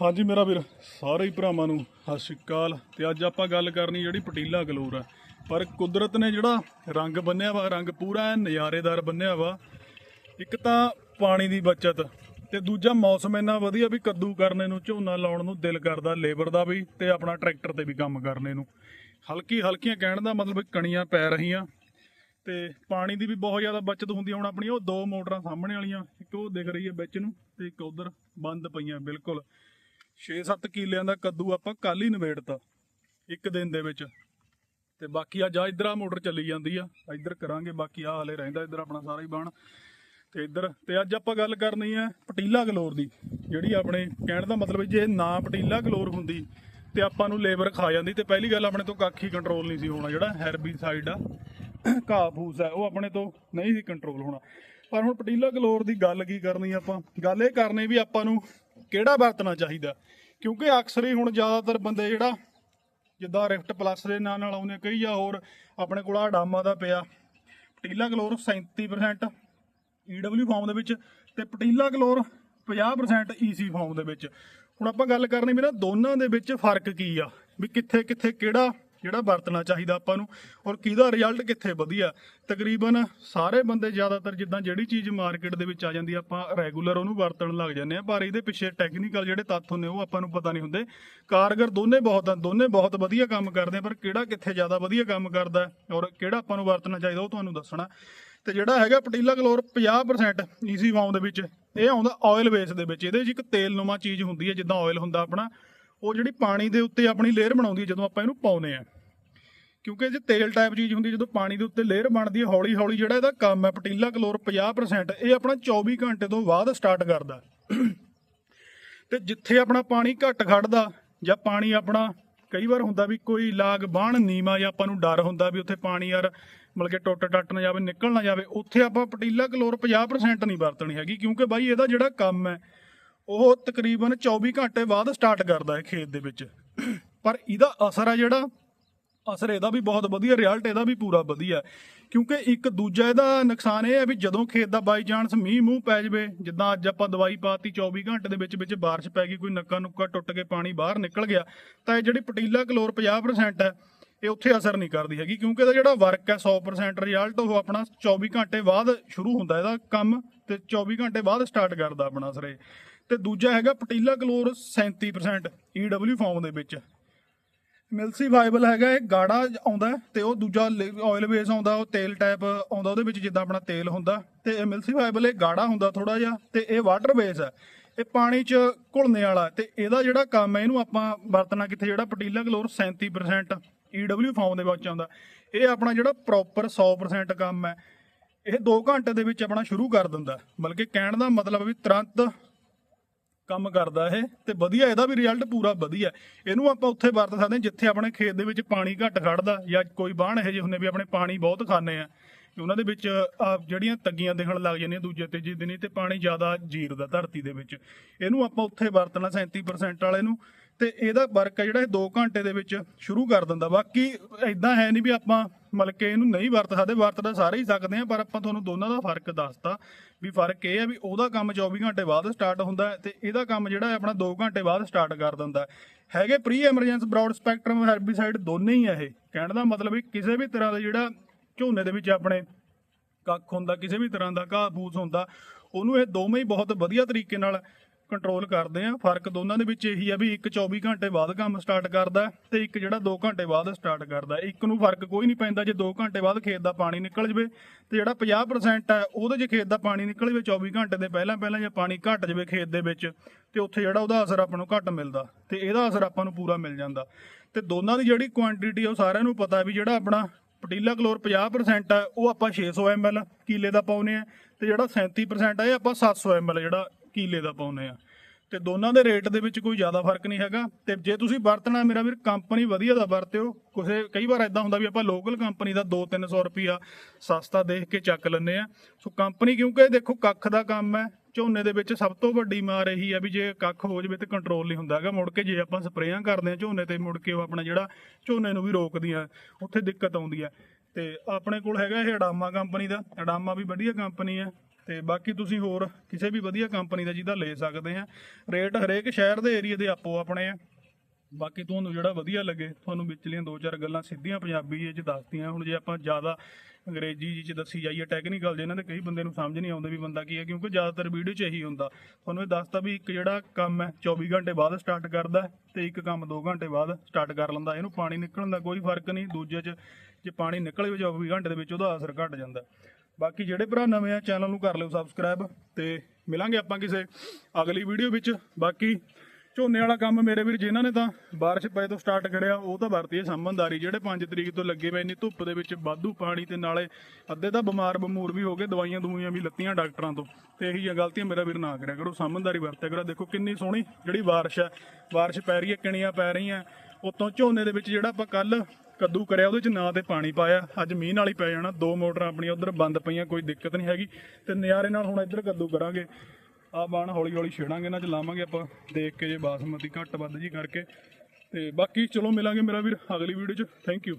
ਹਾਂਜੀ ਮੇਰਾ ਵੀਰ, ਸਾਰੇ ਹੀ ਭਰਾਵਾਂ ਨੂੰ ਸਤਿ ਸ਼੍ਰੀ ਅਕਾਲ। ਤੇ ਅੱਜ ਆਪਾਂ ਗੱਲ ਕਰਨੀ ਜਿਹੜੀ ਪਟੀਲਾ ਗਲੋਰ ਆ। ਪਰ ਕੁਦਰਤ ਨੇ ਜਿਹੜਾ ਰੰਗ ਬੰਨਿਆ ਵਾ, ਰੰਗ ਪੂਰਾ ਨਜ਼ਾਰੇਦਾਰ ਬੰਨਿਆ ਵਾ, ਇੱਕ ਤਾਂ ਪਾਣੀ ਦੀ ਬਚਤ ਤੇ ਦੂਜਾ ਮੌਸਮ ਇੰਨਾ ਵਧੀਆ ਵੀ ਕੱਦੂ ਕਰਨੇ ਨੂੰ, ਝੋਨਾ ਲਾਉਣ ਨੂੰ ਦਿਲ ਕਰਦਾ ਲੇਬਰ ਦਾ ਵੀ ਤੇ ਆਪਣਾ ਟਰੈਕਟਰ ਤੇ ਵੀ ਕੰਮ ਕਰਨੇ ਨੂੰ। ਹਲਕੀ ਹਲਕੀਆਂ ਕਹਿਣ ਦਾ ਮਤਲਬ ਕਣੀਆਂ ਪੈ ਰਹੀਆਂ ਤੇ ਪਾਣੀ ਦੀ ਵੀ ਬਹੁਤ ਜ਼ਿਆਦਾ ਬਚਤ ਹੁੰਦੀ ਹੁਣ ਆਪਣੀ ਉਹ ਦੋ ਮੋਟਰਾਂ ਸਾਹਮਣੇ ਵਾਲੀਆਂ, ਇੱਕ ਉਹ ਦਿਖ ਰਹੀ ਹੈ ਵਿੱਚ ਨੂੰ ਤੇ ਇੱਕ ਉਧਰ ਬੰਦ ਪਈਆਂ ਬਿਲਕੁਲ। 6-7 ਕਿੱਲਿਆਂ ਦਾ ਕੱਦੂ ਆਪਾਂ ਕੱਲ ਹੀ ਨਵੇੜਤਾ ਇੱਕ ਦਿਨ ਦੇ ਵਿੱਚ। ਤੇ ਬਾਕੀ ਆ ਜਾ ਇਧਰ ਆ ਮੋਟਰ ਚੱਲੀ ਜਾਂਦੀ ਆ ਇਧਰ ਕਰਾਂਗੇ, ਬਾਕੀ ਆ ਹਲੇ ਰਹਿੰਦਾ ਇਧਰ ਆਪਣਾ ਸਾਰਾ ਹੀ ਬਾਣ। ਤੇ ਇਧਰ, ਤੇ ਅੱਜ ਆਪਾਂ ਗੱਲ ਕਰਨੀ ਹੈ ਪਟੀਲਾ ਗਲੋਰ ਦੀ, ਜਿਹੜੀ ਆਪਣੇ ਕਹਿਣ ਦਾ ਮਤਲਬ ਜੇ ਨਾ ਪਟੀਲਾ ਗਲੋਰ ਹੁੰਦੀ, ਤੇ ਆਪਾਂ ਨੂੰ ਲੇਬਰ ਖਾ ਜਾਂਦੀ। ਤੇ ਪਹਿਲੀ ਗੱਲ ਆਪਣੇ ਤੋਂ ਕੱਖ ਹੀ ਕੰਟਰੋਲ ਨਹੀਂ ਸੀ ਹੋਣਾ, ਜਿਹੜਾ ਹੈਰਬੀਸਾਈਡ ਆ, ਘਾਹ ਫੂਸ ਹੈ ਉਹ ਆਪਣੇ ਤੋਂ ਨਹੀਂ ਸੀ ਕੰਟਰੋਲ ਹੋਣਾ। ਪਰ ਹੁਣ ਪਟੀਲਾ ਗਲੋਰ ਦੀ ਗੱਲ ਕੀ ਕਰਨੀ ਆਪਾਂ? ਗੱਲ ਇਹ ਕਰਨੀ ਵੀ ਆਪਾਂ ਨੂੰ ਕਿਹੜਾ ਵਰਤਣਾ ਚਾਹੀਦਾ? ਕਿਉਂਕਿ ਅਕਸਰ ਹੀ ਹੁਣ ਜ਼ਿਆਦਾਤਰ ਬੰਦੇ ਜਿਹੜਾ ਜਿੱਦਾਂ ਰਿਫਟ ਪਲੱਸ ਦੇ ਨਾਂ ਨਾਲ ਆਉਂਦੇ ਕਈ ਜਾਂ ਹੋਰ, ਆਪਣੇ ਕੋਲ ਆ ਡਾਮਾ ਦਾ ਪਿਆ, ਪਟੀਲਾ ਕਲੋਰ 37% EW ਫਾਰਮ ਦੇ ਵਿੱਚ ਤੇ ਪਟੀਲਾ ਕਲੋਰ 50% EC ਫਾਰਮ ਦੇ ਵਿੱਚ। ਹੁਣ ਆਪਾਂ ਗੱਲ ਕਰਨੀ ਵੀ ਨਾ ਦੋਨਾਂ ਦੇ ਵਿੱਚ ਫ਼ਰਕ ਕੀ ਆ? ਵੀ ਕਿੱਥੇ ਕਿੱਥੇ ਕਿਹੜਾ ਜਿਹੜਾ ਵਰਤਣਾ ਚਾਹੀਦਾ ਆਪਾਂ ਨੂੰ। ਔਰ ਕਿਹਦਾ ਰਿਜ਼ਲਟ ਕਿੱਥੇ ਵਧੀਆ। ਤਕਰੀਬਨ ਸਾਰੇ ਬੰਦੇ ਜ਼ਿਆਦਾਤਰ ਜਿੱਦਾਂ ਜਿਹੜੀ ਚੀਜ਼ ਮਾਰਕੀਟ ਦੇ ਵਿੱਚ ਆ ਜਾਂਦੀ ਆਪਾਂ ਰੈਗੂਲਰ ਉਹਨੂੰ ਵਰਤਣ ਲੱਗ ਜਾਂਦੇ ਆ। ਪਰ ਇਹਦੇ ਪਿੱਛੇ ਟੈਕਨੀਕਲ ਜਿਹੜੇ ਤੱਥ ਹੁੰਦੇ ਉਹ ਆਪਾਂ ਨੂੰ ਪਤਾ ਨਹੀਂ ਹੁੰਦੇ। ਕਾਰਗਰ ਦੋਨੇ ਬਹੁਤ ਦੋਨੇ ਬਹੁਤ ਵਧੀਆ ਕੰਮ ਕਰਦੇ ਪਰ ਕਿਹੜਾ ਕਿੱਥੇ ਜ਼ਿਆਦਾ ਵਧੀਆ ਕੰਮ ਕਰਦਾ ਔਰ ਕਿਹੜਾ ਆਪਾਂ ਨੂੰ ਵਰਤਣਾ ਚਾਹੀਦਾ, ਉਹ ਤੁਹਾਨੂੰ ਦੱਸਣਾ। ਤੇ ਜਿਹੜਾ ਹੈਗਾ ਪਟੀਲਾ ਕਲੋਰ 50% ਈਜ਼ੀ ਫਾਰਮ ਦੇ ਵਿੱਚ, ਇਹ ਆਉਂਦਾ ਆਇਲ ਬੇਸ ਦੇ ਵਿੱਚ। ਇਹਦੇ ਵਿੱਚ ਇੱਕ ਤੇਲਨੁਮਾ ਚੀਜ਼ ਹੁੰਦੀ ਹੈ, ਜਿੱਦਾਂ ਆਇਲ ਹੁੰਦਾ ਆਪਣਾ। ਉਹ ਜਿਹੜੀ ਪਾਣੀ ਦੇ ਉੱਤੇ ਆਪਣੀ ਲੇਅਰ ਬਣਾਉਂਦੀ ਹੈ, ਜਦੋਂ ਆਪਾਂ ਇਹਨੂੰ ਪਾਉਨੇ ਆ ਕਿਉਂਕਿ ਜੇ ਤੇਲ ਟਾਈਪ ਚੀਜ਼ ਹੁੰਦੀ, ਜਦੋਂ ਪਾਣੀ ਦੇ ਉੱਤੇ ਲੇਅਰ ਬਣਦੀ ਹੈ ਹੌਲੀ ਹੌਲੀ ਜਿਹੜਾ ਇਹਦਾ ਕੰਮ ਹੈ, ਪਟੀਲਾ ਕਲੋਰ 50% ਇਹ ਆਪਣਾ 24 ਘੰਟੇ ਤੋਂ ਬਾਅਦ ਸਟਾਰਟ ਕਰਦਾ। ਤੇ ਜਿੱਥੇ ਆਪਣਾ ਪਾਣੀ ਘੱਟ ਖੜਦਾ, ਜਾਂ ਪਾਣੀ ਆਪਣਾ, ਕਈ ਵਾਰ ਹੁੰਦਾ ਵੀ ਕੋਈ ਲਾਗ ਬਾਣ ਨੀਮਾ ਜਾਂ ਆਪਾਂ ਨੂੰ ਡਰ ਹੁੰਦਾ ਵੀ ਉੱਥੇ ਪਾਣੀ ਯਾਰ ਮਤਲਬ ਕਿ ਟੁੱਟ ਟੱਟ ਨਾ ਜਾਵੇ, ਨਿਕਲ ਨਾ ਜਾਵੇ, ਉੱਥੇ ਆਪਾਂ ਪਟੀਲਾ ਕਲੋਰ 50% ਨਹੀਂ ਵਰਤਣੀ ਹੈਗੀ, ਕਿਉਂਕਿ ਬਾਈ ਇਹਦਾ ਜਿਹੜਾ ਕੰਮ ਹੈ, ਉਹ ਤਕਰੀਬਨ 24 ਘੰਟੇ ਬਾਅਦ ਸਟਾਰਟ ਕਰਦਾ ਹੈ ਖੇਤ ਦੇ ਵਿੱਚ। ਪਰ ਇਹਦਾ ਅਸਰ ਆ ਜਿਹੜਾ ਅਸਰ ਇਹਦਾ ਵੀ ਬਹੁਤ ਵਧੀਆ, ਰਿਜ਼ਲਟ ਇਹਦਾ ਵੀ ਪੂਰਾ ਵਧੀਆ। ਕਿਉਂਕਿ ਇੱਕ ਦੂਜਾ ਇਹਦਾ ਨੁਕਸਾਨ ਇਹ ਹੈ ਵੀ ਜਦੋਂ ਖੇਤ ਦਾ ਬਾਈ ਚਾਂਸ ਮੀਂਹ ਮੂੰਹ ਪੈ ਜਵੇ, ਜਿੱਦਾਂ ਅੱਜ ਆਪਾਂ ਦਵਾਈ ਪਾਤੀ 24 ਘੰਟੇ ਦੇ ਵਿੱਚ ਵਿੱਚ ਬਾਰਿਸ਼ ਪੈ ਗਈ, ਕੋਈ ਨੱਕਾ ਨੁੱਕਾ ਟੁੱਟ ਕੇ ਪਾਣੀ ਬਾਹਰ ਨਿਕਲ ਗਿਆ, ਤਾਂ ਇਹ ਜਿਹੜੀ ਪਟੀਲਾ ਕਲੋਰ 50% ਹੈ, ਇਹ ਉੱਥੇ ਅਸਰ ਨਹੀਂ ਕਰਦੀ ਹੈਗੀ, ਕਿਉਂਕਿ ਇਹਦਾ ਜਿਹੜਾ ਵਰਕ ਹੈ 100% ਰਿਜ਼ਲਟ ਉਹ ਆਪਣਾ 24 ਘੰਟੇ ਬਾਅਦ ਸ਼ੁਰੂ ਹੁੰਦਾ ਇਹਦਾ ਕੰਮ ਤੇ 24 ਘੰਟੇ ਬਾਅਦ ਸਟਾਰਟ ਕਰਦਾ ਆਪਣਾ ਅਸਰ ਇਹ। ਤੇ ਦੂਜਾ ਹੈਗਾ ਪਟੀਲਾ ਕਲੋਰ 37% EW ਫਾਰਮ ਦੇ ਵਿੱਚ। ਮਿਲਸੀ ਵਾਈਬਲ ਹੈਗਾ, ਇਹ ਗਾੜਾ ਆਉਂਦਾ ਹੈ ਤੇ ਉਹ ਦੂਜਾ ਆਇਲ ਬੇਸ ਆਉਂਦਾ, ਉਹ ਤੇਲ ਟਾਈਪ ਆਉਂਦਾ, ਉਹਦੇ ਵਿੱਚ ਜਿੱਦਾਂ ਆਪਣਾ ਤੇਲ ਹੁੰਦਾ। ਤੇ ਇਹ ਮਿਲਸੀ ਵਾਈਬਲ ਇਹ ਗਾੜਾ ਹੁੰਦਾ ਥੋੜਾ ਜਿਹਾ ਤੇ ਇਹ ਵਾਟਰ ਬੇਸ ਹੈ। ਇਹ ਪਾਣੀ 'ਚ ਘੁਲਣੇ ਵਾਲਾ ਤੇ ਇਹਦਾ ਜਿਹੜਾ ਕੰਮ ਹੈ, ਇਹਨੂੰ ਆਪਾਂ ਵਰਤਣਾ ਕਿੱਥੇ? ਜਿਹੜਾ ਪਟੀਲਾ ਕਲੋਰ 37% EW ਫਾਰਮ ਦੇ ਵਿੱਚ ਆਉਂਦਾ। ਇਹ ਆਪਣਾ ਜਿਹੜਾ ਪ੍ਰੋਪਰ 100% ਕੰਮ ਹੈ। ਇਹ 2 ਘੰਟੇ ਦੇ ਵਿੱਚ ਆਪਣਾ ਸ਼ੁਰੂ ਕਰ ਦਿੰਦਾ। ਬਲਕਿ ਕਹਿਣ ਦਾ ਮਤਲਬ ਵੀ ਤੁਰੰਤ ਕੰਮ ਕਰਦਾ ਇਹ ਤੇ ਵਧੀਆ ਇਹਦਾ ਵੀ ਰਿਜ਼ਲਟ ਪੂਰਾ ਵਧੀਆ। ਇਹਨੂੰ ਆਪਾਂ ਉੱਥੇ ਵਰਤ ਸਕਦੇ ਹਾਂ ਜਿੱਥੇ ਆਪਣੇ ਖੇਤ ਦੇ ਵਿੱਚ ਪਾਣੀ ਘੱਟ ਖੜਦਾ ਜਾਂ ਕੋਈ ਬਾਣ ਇਹੋ ਜਿਹੇ ਹੁੰਦੇ ਵੀ ਆਪਣੇ ਪਾਣੀ ਬਹੁਤ ਖਾਂਦੇ ਆ। ਉਹਨਾਂ ਦੇ ਵਿੱਚ ਆਹ ਜਿਹੜੀਆਂ ਤੱਗੀਆਂ ਦਿਖਣ ਲੱਗ ਜਾਂਦੀਆਂ ਦੂਜੇ ਤੀਜੇ ਦਿਨੀ ਹੀ ਤੇ ਪਾਣੀ ਜ਼ਿਆਦਾ ਜੀਰਦਾ ਧਰਤੀ ਦੇ ਵਿੱਚ। ਇਹਨੂੰ ਆਪਾਂ ਉੱਥੇ ਵਰਤਣਾ 37% ਵਾਲੇ ਨੂੰ। ਤੇ ਇਹਦਾ ਵਰਕ ਹੈ ਜਿਹੜਾ ਇਹ 2 ਘੰਟੇ ਦੇ ਵਿੱਚ ਸ਼ੁਰੂ ਕਰ ਦਿੰਦਾ। ਬਾਕੀ ਇਦਾਂ ਹੈ ਨਹੀਂ ਵੀ ਆਪਾਂ ਮਤਲਬ ਕਿ ਇਹਨੂੰ ਨਹੀਂ ਵਰਤ ਸਕਦੇ, ਵਰਤ ਤਾਂ ਸਾਰੇ ਹੀ ਸਕਦੇ ਆ ਪਰ ਆਪਾਂ ਤੁਹਾਨੂੰ ਦੋਨਾਂ ਦਾ ਫ਼ਰਕ ਦੱਸਤਾ ਵੀ ਫ਼ਰਕ ਇਹ ਹੈ ਵੀ ਉਹਦਾ ਕੰਮ 24 ਘੰਟੇ ਬਾਅਦ ਸਟਾਰਟ ਹੁੰਦਾ ਹੈ ਤੇ ਇਹਦਾ ਕੰਮ ਜਿਹੜਾ ਹੈ ਆਪਣਾ 2 ਘੰਟੇ ਬਾਅਦ ਸਟਾਰਟ ਕਰ ਦਿੰਦਾ ਹੈਗੇ pre emergence broad spectrum herbicide ਦੋਨੇ ਹੀ ਆ ਇਹ। ਕਹਿਣ ਦਾ ਮਤਲਬ ਵੀ ਕਿਸੇ ਵੀ ਤਰ੍ਹਾਂ ਦਾ ਜਿਹੜਾ ਝੋਨੇ ਦੇ ਵਿੱਚ ਆਪਣੇ ਕੱਖ ਹੁੰਦਾ, ਕਿਸੇ ਵੀ ਤਰ੍ਹਾਂ ਦਾ ਘਾਹ ਫੂਸ ਹੁੰਦਾ, ਉਹਨੂੰ ਇਹ ਦੋਵੇਂ ਹੀ ਬਹੁਤ ਵਧੀਆ ਤਰੀਕੇ ਨਾਲ ਕੰਟਰੋਲ ਕਰਦੇ ਆ। ਫ਼ਰਕ ਦੋਨਾਂ ਦੇ ਵਿੱਚ ਇਹੀ ਆ ਵੀ ਇੱਕ 24 ਘੰਟੇ ਬਾਅਦ ਕੰਮ ਸਟਾਰਟ ਕਰਦਾ ਤੇ ਇੱਕ ਜਿਹੜਾ 2 ਘੰਟੇ ਬਾਅਦ ਸਟਾਰਟ ਕਰਦਾ ਇੱਕ ਨੂੰ ਫ਼ਰਕ ਕੋਈ ਨਹੀਂ ਪੈਂਦਾ ਜੇ 2 ਘੰਟੇ ਬਾਅਦ ਖੇਤ ਦਾ ਪਾਣੀ ਨਿਕਲ ਜਵੇ ਤੇ ਜਿਹੜਾ 50% ਹੈ, ਉਹਦੇ 'ਚ ਖੇਤ ਦਾ ਪਾਣੀ ਨਿਕਲ ਜਵੇ 24 ਘੰਟੇ ਦੇ ਪਹਿਲਾਂ ਪਹਿਲਾਂ ਜੇ ਪਾਣੀ ਘਟ ਜਵੇ ਖੇਤ ਦੇ ਵਿੱਚ ਤੇ ਉੱਥੇ ਜਿਹੜਾ ਉਹਦਾ ਅਸਰ ਆਪਾਂ ਨੂੰ ਘੱਟ ਮਿਲਦਾ ਤੇ ਇਹਦਾ ਅਸਰ ਆਪਾਂ ਨੂੰ ਪੂਰਾ ਮਿਲ ਜਾਂਦਾ। ਤੇ ਦੋਨਾਂ ਦੀ ਜਿਹੜੀ ਕੁਆਂਟੀਟੀ ਉਹ ਸਾਰਿਆਂ ਨੂੰ ਪਤਾ ਵੀ ਜਿਹੜਾ ਆਪਣਾ ਪਟੀਲਾ ਕਲੋਰ 50% ਹੈ, ਉਹ ਆਪਾਂ 600 ml ਕੀਲੇ ਦਾ ਪਾਉਨੇ ਆ ਤੇ ਜਿਹੜਾ 37% ਹੈ ਇਹ ਆਪਾਂ 700 ml ਜਿਹੜਾ ਕੀਲੇ ਦਾ ਪਾਉਨੇ ਆ। ਤੇ ਦੋਨਾਂ ਦੇ ਰੇਟ ਦੇ ਵਿੱਚ ਕੋਈ ਜ਼ਿਆਦਾ ਫ਼ਰਕ ਨਹੀਂ ਹੈਗਾ। ਤੇ ਜੇ ਤੁਸੀਂ ਵਰਤਣਾ ਮੇਰਾ ਵੀਰ, ਕੰਪਨੀ ਵਧੀਆ ਦਾ ਵਰਤਿਓ। ਕਿਸੇ ਕਈ ਵਾਰ ਇਦਾਂ ਹੁੰਦਾ ਵੀ ਆਪਾਂ ਲੋਕਲ ਕੰਪਨੀ ਦਾ 2-300 ਰੁਪਿਆ ਸਸਤਾ ਦੇਖ ਕੇ ਚੱਕ ਲੈਂਦੇ ਆ। ਸੋ ਕੰਪਨੀ ਕਿਉਂਕਿ ਦੇਖੋ ਕੱਖ ਦਾ ਕੰਮ ਹੈ, ਝੋਨੇ ਦੇ ਵਿੱਚ ਸਭ ਤੋਂ ਵੱਡੀ ਮਾਰ ਇਹੀ ਹੈ ਵੀ ਜੇ ਕੱਖ ਹੋ ਜਵੇ ਤੇ ਕੰਟਰੋਲ ਨਹੀਂ ਹੁੰਦਾ ਹੈਗਾ। ਮੁੜ ਕੇ ਜੇ ਆਪਾਂ ਸਪਰੇਆਂ ਕਰਦੇ ਆ ਝੋਨੇ ਤੇ, ਮੁੜ ਕੇ ਉਹ ਆਪਣਾ ਜਿਹੜਾ ਝੋਨੇ ਨੂੰ ਵੀ ਰੋਕਦੀਆਂ, ਉੱਥੇ ਦਿੱਕਤ ਆਉਂਦੀ ਹੈ ਤੇ ਆਪਣੇ ਕੋਲ ਹੈਗਾ ਇਹ ਅਡਾਮਾ ਕੰਪਨੀ ਦਾ। ਅਡਾਮਾ ਵੀ ਵਧੀਆ ਕੰਪਨੀ ਹੈ ਤੇ ਬਾਕੀ ਤੁਸੀਂ ਹੋਰ ਕਿਸੇ ਵੀ ਵਧੀਆ ਕੰਪਨੀ ਦਾ ਜਿਹਦਾ ਲੈ ਸਕਦੇ ਆ। ਰੇਟ ਹਰੇਕ ਸ਼ਹਿਰ ਦੇ ਏਰੀਆ ਦੇ ਆਪੋ ਆਪਣੇ ਆ। ਬਾਕੀ ਤੁਹਾਨੂੰ ਜਿਹੜਾ ਵਧੀਆ ਲੱਗੇ, ਤੁਹਾਨੂੰ ਵਿਚਲੀਆਂ ਦੋ ਚਾਰ ਗੱਲਾਂ ਸਿੱਧੀਆਂ ਪੰਜਾਬੀ ਵਿੱਚ ਦੱਸਤੀਆਂ। ਹੁਣ ਜੇ ਆਪਾਂ ਜ਼ਿਆਦਾ ਅੰਗਰੇਜ਼ੀ ਜੀ ਚ ਦੱਸੀ ਜਾਈਏ ਟੈਕਨੀਕਲ ਜਿਹਨਾਂ ਦੇ ਕਈ ਬੰਦੇ ਨੂੰ ਸਮਝ ਨਹੀਂ ਆਉਂਦੇ ਵੀ ਬੰਦਾ ਕੀ ਹੈ ਕਿਉਂਕਿ ਜ਼ਿਆਦਾਤਰ ਵੀਡੀਓ 'ਚ ਇਹੀ ਹੁੰਦਾ। ਤੁਹਾਨੂੰ ਇਹ ਦੱਸਤਾ ਵੀ ਇੱਕ ਜਿਹੜਾ ਕੰਮ ਹੈ 24 ਘੰਟੇ ਬਾਅਦ ਸਟਾਰਟ ਕਰਦਾ ਹੈ ਤੇ ਇੱਕ ਕੰਮ 2 ਘੰਟੇ ਬਾਅਦ ਸਟਾਰਟ ਕਰ ਲੈਂਦਾ ਇਹਨੂੰ ਪਾਣੀ ਨਿਕਲਣ ਦਾ ਕੋਈ ਫ਼ਰਕ ਨਹੀਂ, ਦੂਜੇ 'ਚ ਜੇ ਪਾਣੀ ਨਿਕਲ ਵੀ 24 ਘੰਟੇ ਦੇ ਵਿੱਚ ਉਹਦਾ ਅਸਰ ਘਟ ਜਾਂਦਾ। ਬਾਕੀ ਜਿਹੜੇ ਭਰਾ ਨਵੇਂ ਆ ਚੈਨਲ ਨੂੰ ਕਰ ਲਿਓ ਸਬਸਕ੍ਰਾਈਬ ਤੇ ਮਿਲਾਂਗੇ ਆਪਾਂ ਕਿਸੇ ਅਗਲੀ ਵੀਡੀਓ ਵਿੱਚ। ਬਾਕੀ ਝੋਨੇ ਵਾਲਾ ਕੰਮ ਮੇਰੇ ਵੀਰ ਜਿਨ੍ਹਾਂ ਨੇ ਤਾਂ ਬਾਰਿਸ਼ ਪਏ ਤੋਂ ਸਟਾਰਟ ਕਰਿਆ, ਉਹ ਤਾਂ ਵਰਤੀ ਹੈ ਸਮਝਦਾਰੀ ਜਿਹੜੇ 5 ਤਰੀਕ ਤੋਂ ਲੱਗੇ ਪਏ ਇੰਨੀ ਧੁੱਪ ਦੇ ਵਿੱਚ ਵਾਧੂ ਪਾਣੀ ਤੇ ਨਾਲੇ ਅੱਧੇ ਤਾਂ ਬਿਮਾਰ ਬਮੂਰ ਵੀ ਹੋ ਗਏ, ਦਵਾਈਆਂ ਦਵਾਈਆਂ ਵੀ ਲੱਤੀਆਂ ਡਾਕਟਰਾਂ ਤੋਂ। ਤੇ ਇਹੀ ਜਿਹੀਆਂ ਗਲਤੀਆਂ ਮੇਰਾ ਵੀਰ ਨਾ ਕਰਿਆ ਕਰੋ ਸਮਝਦਾਰੀ ਵਰਤਿਆ ਕਰੋ। ਦੇਖੋ ਕਿੰਨੀ ਸੋਹਣੀ ਜਿਹੜੀ ਬਾਰਿਸ਼ ਹੈ ਬਾਰਿਸ਼ ਪੈ ਰਹੀ ਹੈ, ਕਿਣੀਆਂ ਪੈ ਰਹੀਆਂ। ਉਤੋਂ ਝੋਨੇ ਦੇ ਵਿੱਚ ਜਿਹੜਾ ਆਪਾਂ ਕੱਲ ਕੱਦੂ ਕਰਿਆ, ਉਹਦੇ ਚ ਨਾ ਤੇ ਪਾਣੀ ਪਾਇਆ। ਅੱਜ ਮੀਂਹ ਨਾਲ ਹੀ ਪੈ ਜਾਣਾ, ਦੋ ਮੋਟਰਾਂ ਆਪਣੀਆਂ ਉਧਰ ਬੰਦ ਪਈਆਂ, ਕੋਈ ਦਿੱਕਤ ਨਹੀਂ ਹੈਗੀ। ਤੇ ਨਜ਼ਾਰੇ ਨਾਲ ਹੁਣ ਇੱਧਰ ਕੱਦੂ ਕਰਾਂਗੇ। ਆ ਬਾਣ ਹੌਲੀ ਹੌਲੀ ਛੇੜਾਂਗੇ, ਇਹਨਾਂ ਚ ਲਾਵਾਂਗੇ ਆਪਾਂ, ਦੇਖ ਕੇ ਜੇ ਬਾਸਮਤੀ ਘੱਟ ਵੱਧ ਜੀ ਕਰਕੇ। ਤੇ ਬਾਕੀ ਚਲੋ ਮਿਲਾਂਗੇ ਮੇਰਾ ਵੀਰ, ਅਗਲੀ ਵੀਡੀਓ ਚ। Thank you